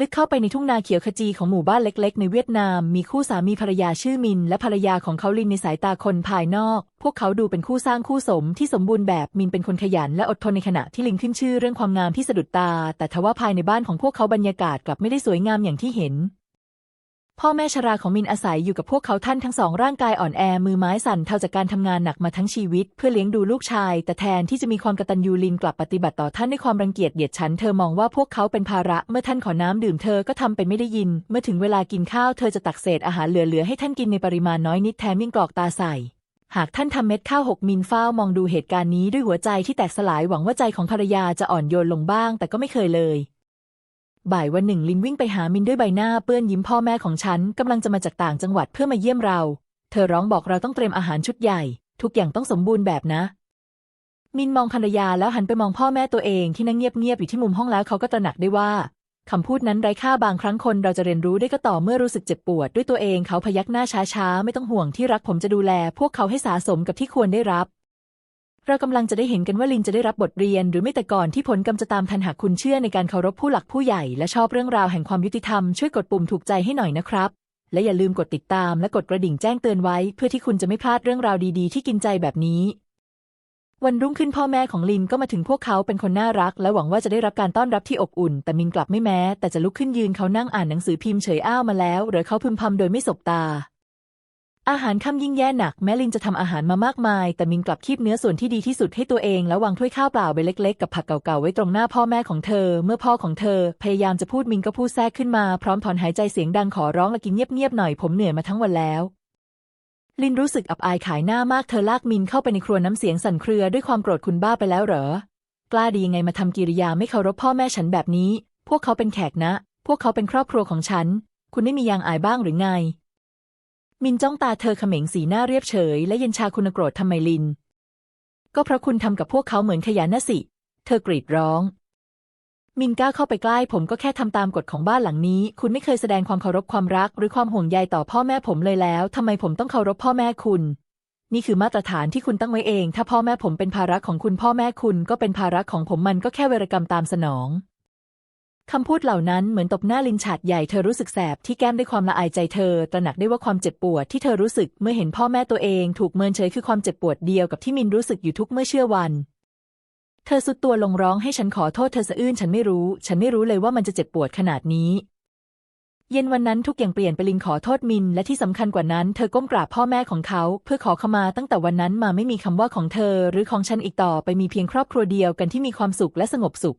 ลึกเข้าไปในทุ่งนาเขียวขจีของหมู่บ้านเล็ก ๆ ในเวียดนาม มีคู่สามีภรรยาชื่อมิน และภรรยาของเขาลินในสายตาคนภายนอก พวกเขาดูเป็นคู่สร้างคู่สมที่สมบูรณ์แบบมินเป็นคนขยันและอดทนในขณะที่ลินขึ้นชื่อเรื่องความงามที่สะดุดตา แต่ทว่าภายในบ้านของพวกเขาบรรยากาศกลับไม่ได้สวยงามอย่างที่เห็น พ่อแม่ชราของมินอาศัยอยู่กับพวกเขาท่านทั้งสองร่างกายอ่อนแอมือไม้สั่นเท่าจากการทำงานหนักมาทั้งชีวิต เพื่อเลี้ยงดูลูกชาย แต่แทนที่จะมีความกตัญญูลินกลับปฏิบัติต่อท่านด้วยความรังเกียจเดียดฉัน เธอมองว่าพวกเขาเป็นภาระ เมื่อท่านขอน้ำดื่มเธอก็ทำเป็นไม่ได้ยิน เมื่อถึงเวลากินข้าวเธอจะตักเศษอาหารเหลือๆให้ท่านกินในปริมาณน้อยนิดแถมยิ่งกรอกตาใส่หากท่านทำเม็ดข้าวหกมิลเฝ้ามองดูเหตุการณ์นี้ด้วยหัวใจที่แตกสลายหวังว่าใจของภรรยาจะอ่อนโยนลงบ้าง แต่ก็ไม่เคยเลย บ่ายวันหนึ่งลินวิ่งไปหามินด้วยใบหน้าเปื้อนยิ้มพ่อแม่ของฉันกำลังจะมาจากต่างจังหวัดเพื่อมาเยี่ยมเรา เธอร้องบอกเราต้องเตรียมอาหารชุดใหญ่ ทุกอย่างต้องสมบูรณ์แบบนะ มินมองภรรยาแล้วหันไปมองพ่อแม่ตัวเองที่นั่งเงียบๆอยู่ที่มุมห้องแล้วเขาก็ตระหนักได้ว่าคำพูดนั้นไร้ค่าบางครั้งคนเราจะเรียนรู้ได้ก็ต่อเมื่อรู้สึกเจ็บปวดด้วยตัวเองเขาพยักหน้าช้าๆ ไม่ต้องห่วงที่รักผมจะดูแล พวกเขาให้สาสมกับที่ควรได้รับ เรากำลังจะได้เห็นกันว่าลินจะได้รับบทเรียน หรือไม่แต่ก่อนที่ผลกรรมจะตามทันหากคุณเชื่อในการเคารพผู้หลักผู้ใหญ่ และชอบเรื่องราวแห่งความยุติธรรมช่วยกดปุ่มถูกใจให้หน่อยนะครับ และอย่าลืมกดติดตามและกดกระดิ่งแจ้งเตือนไว้ เพื่อที่คุณจะไม่พลาดเรื่องราวดีๆ ที่กินใจแบบนี้ วันรุ่งขึ้นพ่อแม่ของลินก็มาถึงพวกเขาเป็นคนน่ารัก และหวังว่าจะได้รับการต้อนรับที่อบอุ่น แต่มินกลับไม่แม้ แต่จะลุกขึ้นยืนเขานั่งอ่านหนังสือพิมพ์เฉยอ้าวมาแล้วหรือเขาพึมพำโดยไม่สบตา อาหารค่ำยิ่งแย่หนักแม้ลินจะทำอาหารมามากมาย แต่มินกลับคีบเนื้อส่วนที่ดีที่สุดให้ตัวเอง แล้ววางถ้วยข้าวเปล่าใบเล็กๆ กับผักเก่าๆ ไว้ตรงหน้าพ่อแม่ของเธอ เมื่อพ่อของเธอ พยายามจะพูดมินก็พูดแทรกขึ้นมาพร้อมถอนหายใจเสียงดังขอร้องและกินเงียบๆหน่อยผมเหนื่อยมาทั้งวันแล้ว ลินรู้สึกอับอายขายหน้ามากเธอลากมินเข้าไปในครัวน้ำเสียงสั่นเครือด้วยความโกรธคุณบ้าไปแล้วเหรอ กล้าดียังไงมาทำกิริยาไม่เคารพพ่อแม่ฉันแบบนี้ พวกเขาเป็นแขกนะ พวกเขาเป็นครอบครัวของฉัน คุณไม่มียางอายบ้างหรือไง มินจ้องตาเธอเขม็งสีหน้าเรียบเฉย และเย็นชาคุณโกรธทำไมลิน ก็เพราะคุณทำกับพวกเขาเหมือนขยะน่ะสิ เธอกรีดร้อง มินก้าเข้าไปใกล้ ผมก็แค่ทำตามกฎของบ้านหลังนี้ คุณไม่เคยแสดงความเคารพความรัก หรือความห่วงใยต่อพ่อแม่ผมเลยแล้วทำไมผมต้องเคารพพ่อแม่คุณ นี่คือมาตรฐานที่คุณตั้งไว้เอง ถ้าพ่อแม่ผมเป็นภาระของคุณพ่อแม่คุณก็เป็นภาระของผมมันก็แค่เวรกรรมตามสนอง คำพูดเหล่านั้นเหมือนตบหน้าลินฉาดใหญ่เธอรู้สึกแสบที่แก้มด้วยความละอายใจเธอ ตระหนักได้ว่าความเจ็บปวดที่เธอรู้สึกเมื่อเห็นพ่อแม่ตัวเองถูกเมินเฉยคือความเจ็บปวดเดียวกับที่มินรู้สึกอยู่ทุกเมื่อเชื่อวัน เธอสุดตัวลงร้องให้ฉันขอโทษเธอสะอื้นฉันไม่รู้ ฉันไม่รู้เลยว่ามันจะเจ็บปวดขนาดนี้ เย็นวันนั้นทุกอย่างเปลี่ยนไปลินขอโทษมิน และที่สำคัญกว่านั้นเธอก้มกราบพ่อแม่ของเขา เพื่อขอขมาตั้งแต่วันนั้นมาไม่มีคำว่าของเธอ หรือของฉันอีกต่อไปมีเพียงครอบครัวเดียวกันที่มีความสุขและสงบสุข